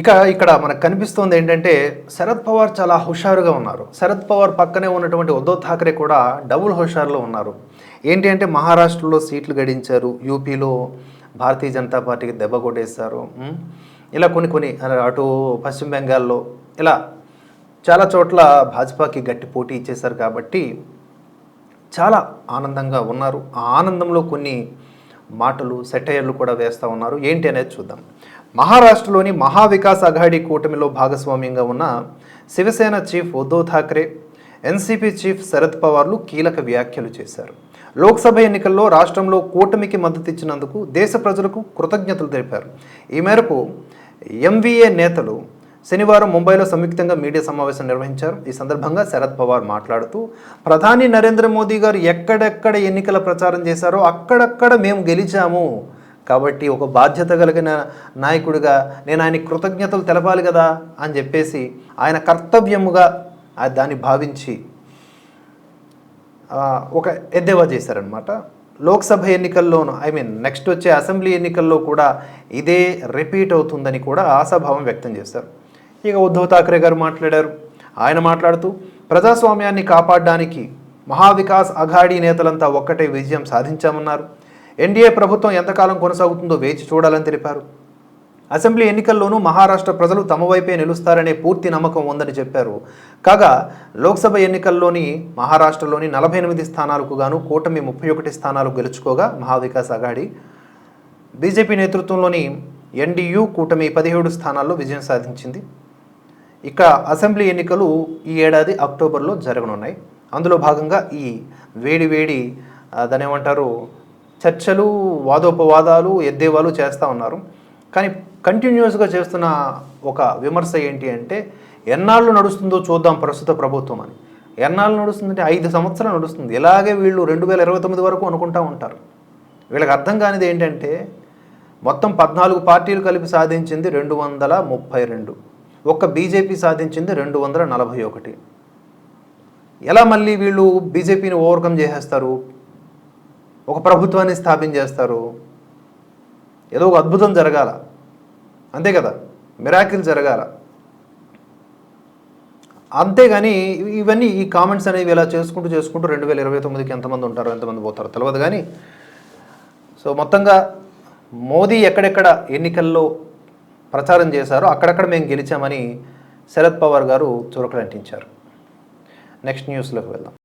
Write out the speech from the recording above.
ఇక ఇక్కడ మనకు కనిపిస్తోంది ఏంటంటే శరద్ పవార్ చాలా హుషారుగా ఉన్నారు. శరద్ పవార్ పక్కనే ఉన్నటువంటి ఉద్ధవ్ ఠాకరే కూడా డబుల్ హుషారులో ఉన్నారు. ఏంటి అంటే మహారాష్ట్రలో సీట్లు గడించారు. యూపీలో భారతీయ జనతా పార్టీకి దెబ్బ కొట్టేస్తారు ఇలా కొన్ని కొన్ని అటు పశ్చిమ బెంగాల్లో ఇలా చాలా చోట్ల భాజపాకి గట్టి పోటీ ఇచ్చేశారు కాబట్టి చాలా ఆనందంగా ఉన్నారు. ఆ ఆనందంలో కొన్ని మాటలు సెటైర్లు కూడా వేస్తూ ఉన్నారు. ఏంటి అనేది చూద్దాం. మహారాష్ట్రలోని మహావికాస్ అఘాడీ కూటమిలో భాగస్వామ్యంగా ఉన్న Shiv Sena chief Uddhav Thackeray NCP chief Sharad పవార్లు కీలక వ్యాఖ్యలు చేశారు. లోక్సభ ఎన్నికల్లో రాష్ట్రంలో కూటమికి మద్దతు ఇచ్చినందుకు దేశ ప్రజలకు కృతజ్ఞతలు తెలిపారు. ఈ మేరకు ఎంవీఏ నేతలు శనివారం ముంబైలో సంయుక్తంగా మీడియా సమావేశం నిర్వహించారు. ఈ సందర్భంగా శరద్ పవార్ మాట్లాడుతూ ప్రధాని నరేంద్ర మోదీ గారు ఎక్కడెక్కడ ఎన్నికల ప్రచారం చేశారో అక్కడక్కడ మేము గెలిచాము. కాబట్టి ఒక బాధ్యత కలిగిన నాయకుడిగా నేను ఆయన కృతజ్ఞతలు తెలపాలి కదా అని చెప్పేసి ఆయన కర్తవ్యముగా దాన్ని భావించి ఒక ఎద్దేవా చేశారనమాట లోక్సభ ఎన్నికల్లోనూ ఐ మీన్ నెక్స్ట్ వచ్చే అసెంబ్లీ ఎన్నికల్లో కూడా ఇదే రిపీట్ అవుతుందని కూడా ఆశాభావం వ్యక్తం చేశారు. ఇక ఉద్ధవ్ ఠాక్రే గారు మాట్లాడారు. ఆయన మాట్లాడుతూ ప్రజాస్వామ్యాన్ని కాపాడడానికి మహావికాస్ అఘాడీ నేతలంతా ఒక్కటే విజయం సాధించామన్నారు. ఎన్డీఏ ప్రభుత్వం ఎంతకాలం కొనసాగుతుందో వేచి చూడాలని తెలిపారు. అసెంబ్లీ ఎన్నికల్లోనూ మహారాష్ట్ర ప్రజలు తమ వైపే నిలుస్తారనే పూర్తి నమ్మకం ఉందని చెప్పారు. కాగా లోక్సభ ఎన్నికల్లోని మహారాష్ట్రలోని నలభై ఎనిమిది స్థానాలకు గాను కూటమి ముప్పై ఒకటి స్థానాలు గెలుచుకోగా మహావికాస్ అఘాడి బీజేపీ నేతృత్వంలోని ఎన్డీయూ కూటమి పదిహేడు స్థానాల్లో విజయం సాధించింది. ఇక అసెంబ్లీ ఎన్నికలు ఈ ఏడాది అక్టోబర్లో జరగనున్నాయి. అందులో భాగంగా ఈ వేడి వేడి ఆ, ఏమంటారు చర్చలు వాదోపవాదాలు ఎద్దేవాలు చేస్తూ ఉన్నారు. కానీ కంటిన్యూస్గా చేస్తున్న ఒక విమర్శ ఏంటి అంటే ఎన్నాళ్ళు నడుస్తుందో చూద్దాం ప్రస్తుత ప్రభుత్వం అని. ఎన్నాళ్ళు నడుస్తుందంటే ఐదు సంవత్సరాలు నడుస్తుంది. ఇలాగే వీళ్ళు రెండు వేల ఇరవై తొమ్మిది వరకు అనుకుంటూ ఉంటారు. వీళ్ళకి అర్థం కానిది ఏంటంటే మొత్తం పద్నాలుగు పార్టీలు కలిపి సాధించింది రెండు వందల ముప్పై రెండు. ఒక్క బీజేపీ సాధించింది రెండు వందల నలభై ఒకటి. ఎలా మళ్ళీ వీళ్ళు బీజేపీని ఓవర్కమ్ చేసేస్తారు? ఒక ప్రభుత్వాన్ని స్థాపించేస్తారు. ఏదో ఒక అద్భుతం జరగాల. అంతే కదా? మిరాకిల్ జరగాల. అంతేగాని ఇవన్నీ ఈ కామెంట్స్ అనేవి ఇలా చేసుకుంటూ చేసుకుంటూ రెండు వేల ఇరవై తొమ్మిదికి ఎంతమంది ఉంటారో ఎంతమంది పోతారో తెలియదు కానీ సో మొత్తంగా మోదీ ఎక్కడెక్కడ ఎన్నికల్లో ప్రచారం చేశారో అక్కడక్కడ మేము గెలిచామని శరద్ పవార్ గారు చురకలంటించారు. నెక్స్ట్ న్యూస్లోకి వెళ్దాం.